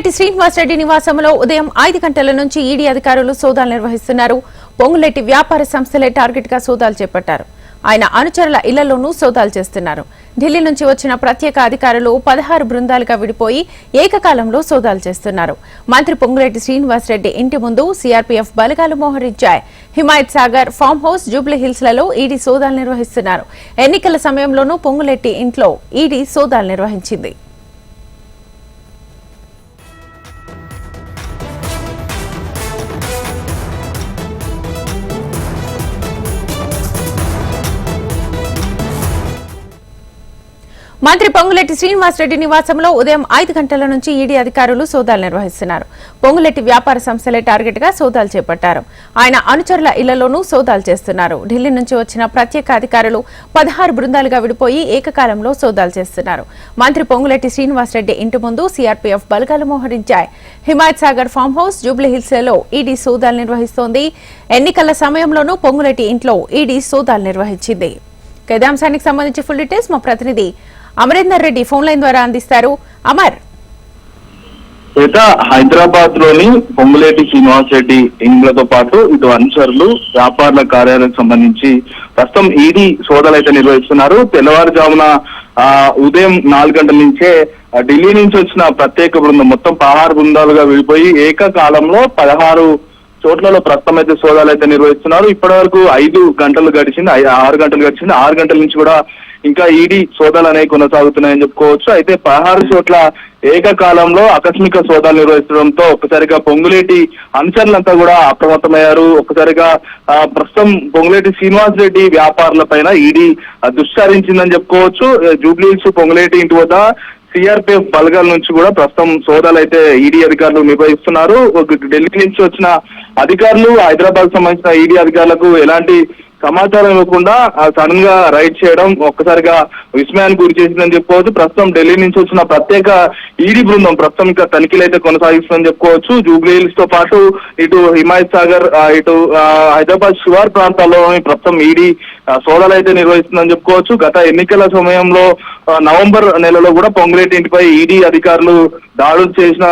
పొంగులేటి శ్రీనివాసరెడ్డి నివాసంలో ఉదయం ఐదు గంటల నుంచి ఈడీ అధికారులు సోదాలు నిర్వహిస్తున్నారు. పొంగులేటి వ్యాపార సంస్థలే టార్గెట్గా సోదాలు చేపట్టారు. ఆయన అనుచరుల ఇళ్ళలోనూ సోదాలు చేస్తున్నారు. ఢిల్లీ నుంచి వచ్చిన ప్రత్యేక అధికారులు పదహారు బృందాలుగా విడిపోయి ఏకకాలంలో సోదాలు చేస్తున్నారు. మంత్రి పొంగులేటి శ్రీనివాసరెడ్డి ఇంటి ముందు సీఆర్పీఎఫ్ బలగాలు మోహరించాయి Himayat Sagar farm house Jubilee హిల్స్లలో ED సోదాలు నిర్వహిస్తున్నారు. ఎన్నికల సమయంలోనూ పొంగులేటి ఇంట్లో ఈడీ సోదాలు నిర్వహించింది. మంత్రి పొంగులెట్టి శ్రీనివాసరెడ్డి నివాసంలో ఉదయం ఐదు గంటల నుంచి ఈడీ అధికారులు సోదాలు నిర్వహిస్తున్నారు. పొంగులెట్టి వ్యాపార సంస్థలే టార్గెట్గా సోదాలు చేపట్టారు. ఆయన అనుచరుల ఇళ్ళలోనూ సోదాలు చేస్తున్నారు. ఢిల్లీ నుంచి వచ్చిన ప్రత్యేక అధికారులు పదహారు బృందాలుగా విడిపోయి ఏకకాలంలో సోదాలు చేస్తున్నారు. మంత్రి పొంగులెట్టి శ్రీనివాసరెడ్డి ఇంటి ముందు సీఆర్పీఎఫ్ బలగాలు మోహరించాయి. హిమాయత్ సాగర్ ఫామ్ హౌస్ జూబ్లీహిల్స్లో ఈడీ సోదాలు నిర్వహిస్తోంది. ఎన్నికల సమయంలోనూ పొంగులెట్టి ఇంట్లో ఈడీ సోదాలు నిర్వహించింది. ఇక సంబంధించి ఫుల్ డీటెయిల్స్ మా ప్రతినిధి అమరేందర్ రెడ్డి ఫోన్ లైన్ ద్వారా అందిస్తారు. అమర్. ఇక హైదరాబాద్లోని పొంగులేటి శ్రీనివాస్ రెడ్డి ఇండ్లతో పాటు ఇటు అనుసరులు వ్యాపారుల కార్యాలయానికి సంబంధించి ప్రస్తుతం ఈడీ సోదాలు అయితే నిర్వహిస్తున్నారు. తెల్లవారుజామున ఆ, ఉదయం నాలుగు గంటల నుంచే ఢిల్లీ నుంచి వచ్చిన ప్రత్యేక బృందం మొత్తం పదహారు బృందాలుగా విడిపోయి ఏకకాలంలో పదహారు చోట్లలో ప్రస్తుతం అయితే సోదాలు అయితే నిర్వహిస్తున్నారు. ఇప్పటి వరకు ఐదు గంటలు గడిచింది ఆరు గంటలు గడిచింది. ఆరు గంటల నుంచి కూడా ఇంకా ఈడీ సోదాలు అనేవి కొనసాగుతున్నాయని చెప్పుకోవచ్చు. అయితే పదహారు చోట్ల ఏకకాలంలో ఆకస్మిక సోదాలు నిర్వహించడంతో ఒక్కసారిగా పొంగులేటి అనుచరులంతా కూడా అప్రమత్తమయ్యారు. ఒక్కసారిగా ప్రస్తుతం పొంగులేటి శ్రీనివాస్ రెడ్డి వ్యాపారుల పైన ఈడీ దుశ్చరించిందని చెప్పుకోవచ్చు. జూబ్లీస్ పొంగులేటి ఇంటి వద్ద సిఆర్పిఎఫ్ బలగాల నుంచి కూడా ప్రస్తుతం సోదాలు అయితే ఈడీ అధికారులు నిర్వహిస్తున్నారు. ఒక ఢిల్లీ నుంచి వచ్చిన అధికారులు హైదరాబాద్ సంబంధించిన ఈడీ అధికారులకు ఎలాంటి సమాచారం ఇవ్వకుండా సడన్గా రైడ్ చేయడం ఒక్కసారిగా విస్మయానికి గురి చేసిందని చెప్పుకోవచ్చు. ప్రస్తుతం ఢిల్లీ నుంచి వచ్చిన ప్రత్యేక ఈడీ బృందం ప్రస్తుతం ఇంకా తనిఖీలు అయితే కొనసాగిస్తుందని చెప్పుకోవచ్చు. జూబ్లీహిల్స్తో పాటు ఇటు హిమాయత్ సాగర్ ఇటు హైదరాబాద్ శివార్ ప్రాంతాల్లో ప్రస్తుతం ఈడీ సోదాలు అయితే నిర్వహిస్తుందని చెప్పుకోవచ్చు. గత ఎన్నికల సమయంలో నవంబర్ నెలలో కూడా పొంగులేటి ఇంటిపై ఈడీ అధికారులు దాడులు చేసిన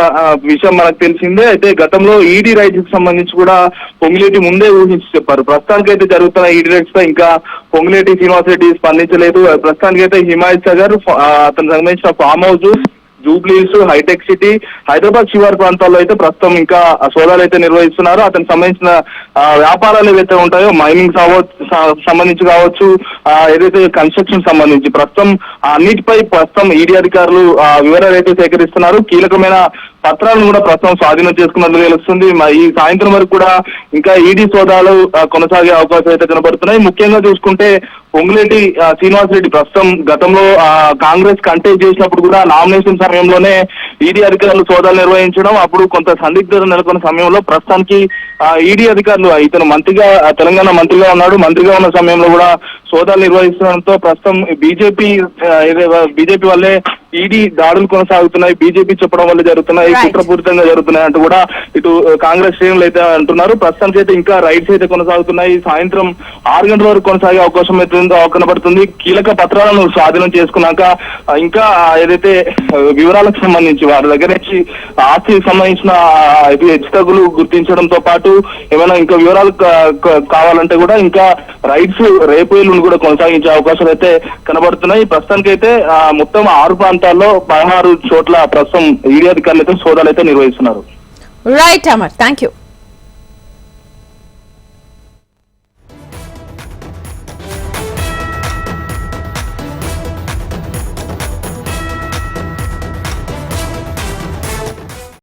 విషయం మనకు తెలిసిందే. అయితే గతంలో ఈడీ రైట్స్కి సంబంధించి కూడా పొంగులేటి ముందే ఊహించి చెప్పారు. ప్రస్తుతానికి అయితే జరుగుతున్న ఈడీ రైట్స్ పై ఇంకా పొంగులేటి శ్రీనివాస్ రెడ్డి స్పందించలేదు. ప్రస్తుతానికి అయితే హిమాయత్ సాగర్ అతను సంబంధించిన ఫామ్ హౌస్ జూబ్లీస్ హైటెక్ సిటీ హైదరాబాద్ శివార్ ప్రాంతాల్లో అయితే ప్రస్తుతం ఇంకా సోదాలు అయితే నిర్వహిస్తున్నారు. అతనికి సంబంధించిన వ్యాపారాలు ఏవైతే ఉంటాయో మైనింగ్ సంబంధించి కావచ్చు ఏదైతే కన్స్ట్రక్షన్ సంబంధించి ప్రస్తుతం ఆ అన్నిటిపై ప్రస్తుతం ఈడీ అధికారులు ఆ, వివరాలు అయితే సేకరిస్తున్నారు. కీలకమైన పత్రాలను కూడా ప్రస్తుతం స్వాధీనం చేసుకున్నట్లు తెలుస్తుంది. ఈ సాయంత్రం వరకు కూడా ఇంకా ఈడీ సోదాలు కొనసాగే అవకాశం అయితే కనబడుతున్నాయి. ముఖ్యంగా చూసుకుంటే పొంగులేటి శ్రీనివాసరెడ్డి శ్రీనివాస్ రెడ్డి ప్రస్తుతం గతంలో ఆ, కాంగ్రెస్ కంటెస్ట్ చేసినప్పుడు కూడా నామినేషన్ సమయంలోనే ఈడీ అధికారులు సోదాలు నిర్వహించడం అప్పుడు కొంత సందిగ్ధత నెలకొన్న సమయంలో ప్రస్తుతానికి ఈడీ అధికారులు ఇతను మంత్రిగా తెలంగాణ మంత్రిగా ఉన్నాడు. మంత్రిగా ఉన్న సమయంలో కూడా సోదాలు నిర్వహిస్తుండడంతో ప్రస్తుతం బీజేపీ బీజేపీ వల్లే ఈడీ దాడులు కొనసాగుతున్నాయి. బీజేపీ చెప్పడం వల్ల జరుగుతున్నాయి. కుట్రపూరితంగా జరుగుతున్నాయి అంటూ కూడా ఇటు కాంగ్రెస్ శ్రేణులు అయితే అంటున్నారు. ప్రస్తుతానికి అయితే ఇంకా రైడ్స్ అయితే కొనసాగుతున్నాయి. సాయంత్రం ఆరు గంటల వరకు కొనసాగే అవకాశం అయితే కనబడుతుంది. కీలక పత్రాలను స్వాధీనం చేసుకున్నాక ఇంకా ఏదైతే వివరాలకు సంబంధించి వారి దగ్గర నుంచి ఆస్తికి సంబంధించిన ఆ, గుర్తించడంతో పాటు ఏమైనా ఇంకా వివరాలు కావాలంటే కూడా ఇంకా రైడ్స్ రేపు కూడా కొనసాగించే అవకాశాలు అయితే కనబడుతున్నాయి. ప్రస్తుతానికి అయితే మొత్తం ఆరు ప్రాంతాల్లో పదహారు చోట్ల ప్రస్తుతం ఈడీ అధికారులు అయితే సోదాలు అయితే నిర్వహిస్తున్నారు. Right Amar thank you